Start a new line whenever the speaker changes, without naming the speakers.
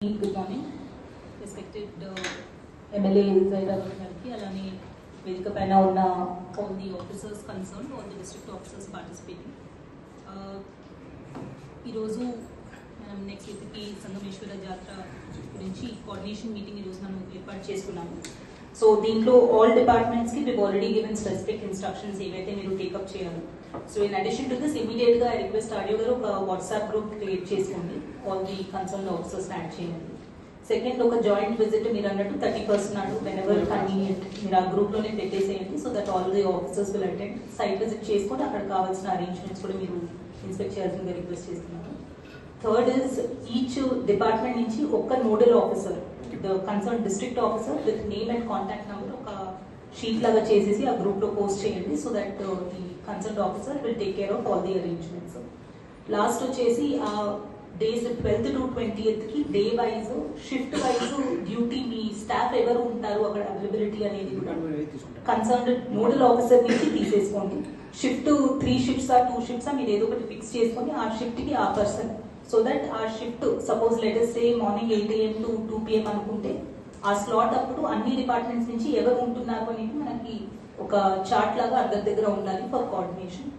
Good morning respected MLA Jairaj గారికి అలానే వేదిక పైన ఉన్న all the officers concern all the district officers participating ఈరోజు మనం నెక్స్ట్ వీక్కి సంగమేశ్వర జాతర గురించి కోఆర్డినేషన్ మీటింగ్ ఈరోజు మనం ఏర్పాటు చేసుకున్నాము. సో దీంట్లో ఆల్ డిపార్ట్మెంట్స్కి మేము ఆల్రెడీ గివెన్ స్పెసిఫిక్ ఇన్స్ట్రక్షన్స్ ఏవైతే మీరు టేకప్ చేయాలి. So in addition to this ఇమీడియట్గా రిక్వెస్ట్ ఆడియో గారు ఒక వాట్సాప్ గ్రూప్ క్రియేట్ చేసుకోండి. All the concern officers add చేయండి. సెకండ్ ఒక జాయింట్ విజిట్ మీరు అన్నట్టు థర్టీ పర్సెంట్ నాడు వెన్ ఎవర్ కన్వీనియంట్ మీరు ఆ గ్రూప్లోనే పెట్టేసేయండి so that all the officers will attend site visit చేసుకొని అక్కడ కావాల్సిన అరేంజ్మెంట్స్ కూడా మీరు ఇన్స్పెక్ట్ చేయాల్సిందిగా రిక్వెస్ట్ చేస్తున్నాను. థర్డ్ ఇస్ ఈచ్ డిపార్ట్మెంట్ నుంచి ఒక్క nodal officer the concern district officer with name and contact number ఒక షీట్ లాగా చేసేసి ఆ గ్రూప్లో పోస్ట్ చేయండి so that the concern officer will take care of all the arrangements last వచ్చేసి ఆ డేస్ ట్వెల్త్ టు ట్వంటీ కి day wise shift wise duty మీ staff ఎవరు ఉంటారు అక్కడ అవైలబిలిటీ అనేది కన్సర్న్డ్ కన్సర్న్ నోడల్ ఆఫీసర్ నుంచి తీసేసుకోండి. షిఫ్ట్ త్రీ షిఫ్ట్స్ ఆ టూ షిఫ్ట్స్ మీరు ఏదో ఒకటి ఫిక్స్ చేసుకొని ఆ షిఫ్ట్కి ఆ పర్సన్ సో దట్ ఆ shift suppose let's say morning eight AM to two PM అనుకుంటే ఆ స్లాట్ అప్పుడు అన్ని డిపార్ట్మెంట్స్ నుంచి ఎవరు ఉంటున్నారు అనేది మనకి ఒక చార్ట్ లాగా అందరి దగ్గర ఉండాలి ఫర్ కోఆర్డినేషన్